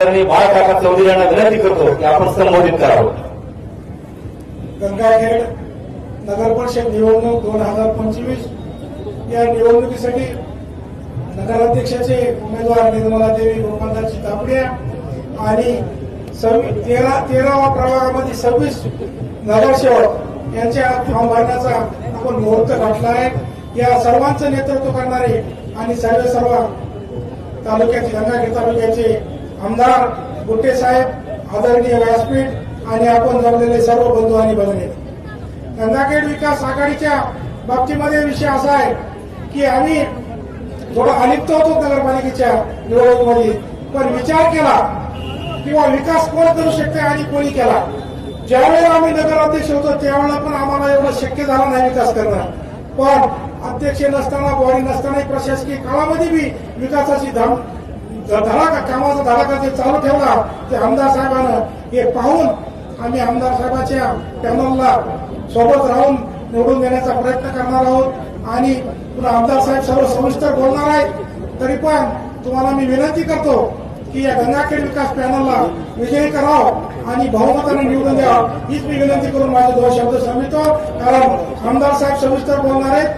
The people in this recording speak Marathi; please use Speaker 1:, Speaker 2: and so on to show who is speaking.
Speaker 1: आणि बाळकाका चौधरी यांना विनंती करतो की आपण संबोधित करावं.
Speaker 2: गंगाखेड नगर परिषद निवडणूक दोन हजार पंचवीस या निवडणुकीसाठी नगराध्यक्षाचे उमेदवार निर्मला देवी गोपालदासची तापड्या आणि तेरा तेरावा प्रभागामध्ये सव्वीस नगरसेवक यांच्या फॉर्म भरण्याचा आपण मुहूर्त घातला आहे. या सर्वांचं नेतृत्व करणारे आणि सर्व सर्व तालुक्याचे गंगाखेड तालुक्याचे आमदार गुट्टे साहेब आदरणीय व्यासपीठ आणि आपण जमलेले सर्व बंधू आणि भगिनी गंगाखेड विकास आघाडीच्या बाबतीमध्ये विषय असा आहे की आम्ही थोडं अलिप्त होतो नगरपालिकेच्या निवडणुकीमध्ये पण विचार केला किंवा विकास कोण करू शकते आणि कोणी केला? ज्यावेळेला आम्ही नगराध्यक्ष होतो त्यावेळेला पण आम्हाला एवढं शक्य झालं नाही विकास करणं. पण अध्यक्ष नसताना बॉडी नसताना प्रशासकीय काळामध्ये बी विकासाची धाम धडाका कामाचा धडाका जे चालू ठेवला ते आमदार साहेबांना हे पाहून आम्ही आमदार साहेबाच्या पॅनलला सोबत राहून निवडून देण्याचा प्रयत्न करणार आहोत. आणि पुन्हा आमदार साहेब सर्व सविस्तर बोलणार आहेत. तरी पण तुम्हाला मी विनंती करतो की या गंगाखेड विकास पॅनलला विजयी करावं आणि बहुमताने निवडून द्यावं. हीच मी विनंती करून माझे दोन शब्द सांगितो कारण आमदार साहेब सविस्तर बोलणार आहेत.